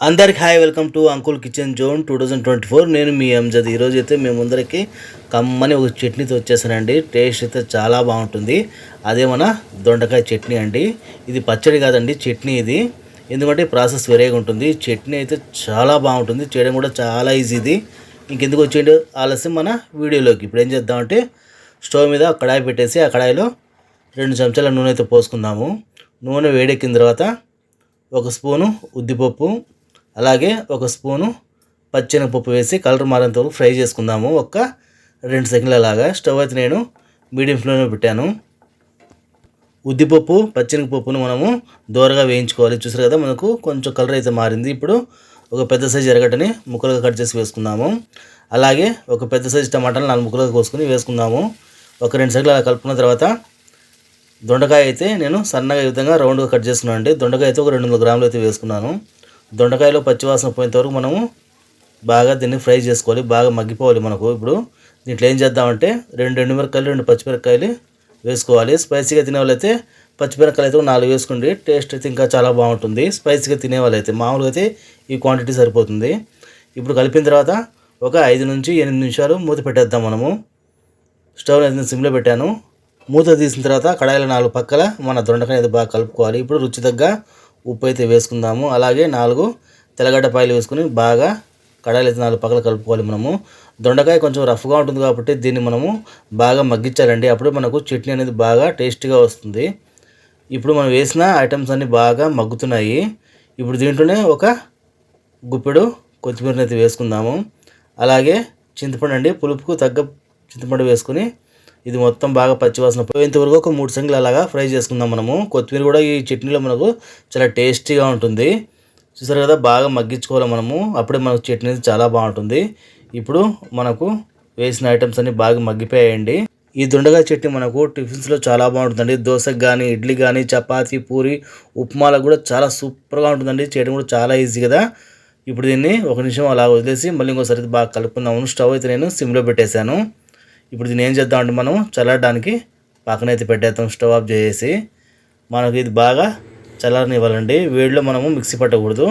అందరికి hi welcome to uncle kitchen zone two thousand twenty four. నేను మీ అంజద్ ఈరోజు అయితే మేము ముందరికి కమ్మని ఒక చట్నీతో వచ్చేసానండి. టేస్ట్ అయితే చాలా బాగుంటుంది. అదే మన దొండకాయ చట్నీ అండి. ఇది పచ్చడి కాదండి చట్నీ ఇది. ఎందుకంటే ప్రాసెస్ వేరేగా ఉంటుంది. చట్నీ అయితే చాలా బాగుంటుంది. చేయడం కూడా చాలా ఈజీ ఇది ఇంకెందుకు వచ్చేయండి? ఆలస్యం మన వీడియోలోకి. ఇప్పుడు ఏం చేద్దామంటే స్టవ్ మీద కడాయి పెట్టేసి ఆ కడాయిలో రెండు చెంచాల నూనె అయితే పోసుకుందాము. నూనె వేడెక్కిన తర్వాత ఒక స్పూను ఉద్దిపప్పు అలాగే ఒక స్పూను పచ్చెనగపప్పు వేసి కలర్ మారేంత వరకు ఫ్రై చేసుకుందాము. ఒక రెండు సెకండ్ల లాగా స్టవ్ అయితే నేను మీడియం ఫ్లేమ్లో పెట్టాను. ఉద్దిపప్పు పచ్చెనగపప్పును మనము దోరగా వేయించుకోవాలి. చూసారు కదా మనకు కొంచెం కలర్ అయితే మారింది. ఇప్పుడు ఒక పెద్ద సైజు ఎరగటని ముక్కలుగా కట్ చేసి వేసుకుందాము. అలాగే ఒక పెద్ద సైజు టమాటాలు నాలుగు ముక్కలుగా కోసుకుని వేసుకుందాము. ఒక రెండు సెకండ్లు అలా కలుపుకున్న తర్వాత దొండకాయ అయితే నేను సన్నగా ఈ విధంగా రౌండ్గా కట్ చేసుకున్నాను అండి. దొండకాయ అయితే ఒక రెండు వందల గ్రాములు అయితే వేసుకున్నాను. దొండకాయలో పచ్చివాసన పోయేంత వరకు మనము బాగా దీన్ని ఫ్రై చేసుకోవాలి బాగా మగ్గిపోవాలి మనకు. ఇప్పుడు దీంట్లో ఏం చేద్దామంటే రెండు ఎండుమిరకాయలు రెండు పచ్చిమిరకాయలు వేసుకోవాలి. స్పైసీగా తినే వాళ్ళైతే పచ్చిమిరకాయలు అయితే నాలుగు వేసుకోండి. టేస్ట్ అయితే ఇంకా చాలా బాగుంటుంది. స్పైసీగా తినే వాళ్ళైతే మామూలుగా అయితే ఈ క్వాంటిటీ సరిపోతుంది. ఇప్పుడు కలిపిన తర్వాత ఒక ఐదు నుంచి ఎనిమిది నిమిషాలు మూత పెట్టేద్దాం మనము. స్టవ్ అయితే సిమ్లో పెట్టాను. మూత తీసిన తర్వాత కడాయిలో నాలుగు పక్కల మన దొండకాయ అయితే బాగా కలుపుకోవాలి. ఇప్పుడు రుచి తగ్గ ఉప్పు అయితే వేసుకుందాము. అలాగే నాలుగు తెల్లగడ్డ పాయలు వేసుకుని బాగా కడాయిలు అయితే నాలుగు పక్కల కలుపుకోవాలి మనము. దొండకాయ కొంచెం రఫ్గా ఉంటుంది కాబట్టి దీన్ని మనము బాగా మగ్గించాలండి. అప్పుడు మనకు చట్నీ అనేది బాగా టేస్టీగా వస్తుంది. ఇప్పుడు మనం వేసిన ఐటమ్స్ అన్నీ బాగా మగ్గుతున్నాయి. ఇప్పుడు దీంట్లోనే ఒక గుప్పెడు కొత్తిమీరని అయితే వేసుకుందాము. అలాగే చింతపండు అండి. పులుపుకు తగ్గ చింతపండు వేసుకుని ఇది మొత్తం బాగా పచ్చివాసన పోయేంతవరకు ఒక మూడు సంఖ్యలు అలాగా ఫ్రై చేసుకుందాం మనము. కొత్తిమీర కూడా ఈ చట్నీలో మనకు చాలా టేస్టీగా ఉంటుంది. చూసారు కదా బాగా మగ్గించుకోవాలి మనము. అప్పుడే మనకు చట్నీ చాలా బాగుంటుంది. ఇప్పుడు మనకు వేసిన ఐటమ్స్ అన్ని బాగా మగ్గిపోయాయండి. ఈ దొండకాయ చట్నీ మనకు టిఫిన్స్లో చాలా బాగుంటుందండి. దోశకు కానీ ఇడ్లీ కానీ చపాతీ పూరి ఉప్మాలకు కూడా చాలా సూపర్గా ఉంటుందండి. చేయడం కూడా చాలా ఈజీ కదా. ఇప్పుడు దీన్ని ఒక నిమిషం అలా వదిలేసి మళ్ళీ ఇంకోసారి బాగా కలుపుకుందాము. స్టవ్ అయితే నేను సిమ్లో పెట్టేశాను. ఇప్పుడు దీన్ని ఏం చేద్దామంటే మనం చల్లడానికి పక్కన అయితే పెట్టేద్దాం స్టవ్ ఆఫ్ చేసేసి. మనకు ఇది బాగా చల్లారనివ్వాలండి. వేడిలో మనము మిక్సీ పట్టకూడదు.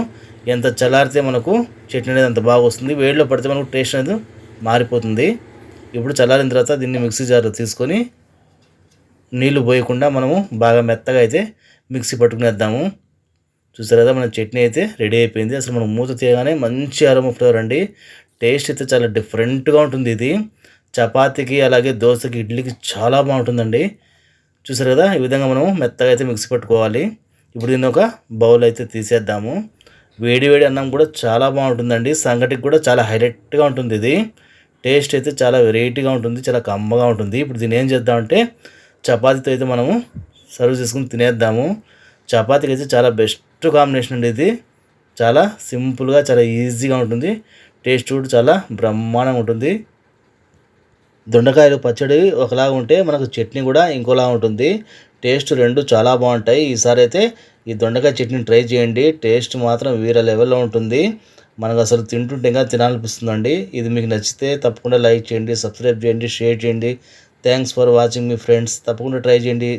ఎంత చల్లారితే మనకు చట్నీ అనేది అంత బాగా వస్తుంది. వేడిలో పడితే మనకు టేస్ట్ అనేది మారిపోతుంది. ఇప్పుడు చల్లారిన తర్వాత దీన్ని మిక్సీ జార్ తీసుకొని నీళ్ళు పోయకుండా మనము బాగా మెత్తగా అయితే మిక్సీ పట్టుకునేద్దాము. చూసారు కదా మన చట్నీ అయితే రెడీ అయిపోయింది. అసలు మనం మూత తీయగానే మంచి అరమ ఫ్లేవర్ అండి. టేస్ట్ అయితే చాలా డిఫరెంట్గా ఉంటుంది ఇది. చపాతీకి అలాగే దోశకి ఇడ్లీకి చాలా బాగుంటుందండి. చూసారు కదా ఈ విధంగా మనం మెత్తగా అయితే మిక్స్ పెట్టుకోవాలి. ఇప్పుడు దీన్ని ఒక బౌల్ అయితే తీసేద్దాము. వేడి వేడి అన్నం కూడా చాలా బాగుంటుందండి. సంగటికి కూడా చాలా హైలైట్గా ఉంటుంది ఇది. టేస్ట్ అయితే చాలా వెరైటీగా ఉంటుంది చాలా కమ్మగా ఉంటుంది. ఇప్పుడు దీన్ని ఏం చేద్దామంటే చపాతీతో అయితే మనము సర్వ్ చేసుకుని తినేద్దాము. చపాతీకి అయితే చాలా బెస్ట్ కాంబినేషన్ అండి ఇది. చాలా సింపుల్గా చాలా ఈజీగా ఉంటుంది. టేస్ట్ కూడా చాలా బ్రహ్మాండంగా ఉంటుంది. దొండకాయలు పచ్చడి ఒకలాగా ఉంటే మనకు చట్నీ కూడా ఇంకోలా ఉంటుంది. టేస్ట్ రెండు చాలా బాగుంటాయి. ఈసారి అయితే ఈ దొండకాయ చట్నీ ట్రై చేయండి. టేస్ట్ మాత్రం వేరే లెవెల్లో ఉంటుంది. మనకు అసలు తింటుంటే ఇంకా తినాలనిపిస్తుందండి. ఇది మీకు నచ్చితే తప్పకుండా లైక్ చేయండి సబ్స్క్రైబ్ చేయండి షేర్ చేయండి. థ్యాంక్స్ ఫర్ వాచింగ్ మీ ఫ్రెండ్స్ తప్పకుండా ట్రై చేయండి.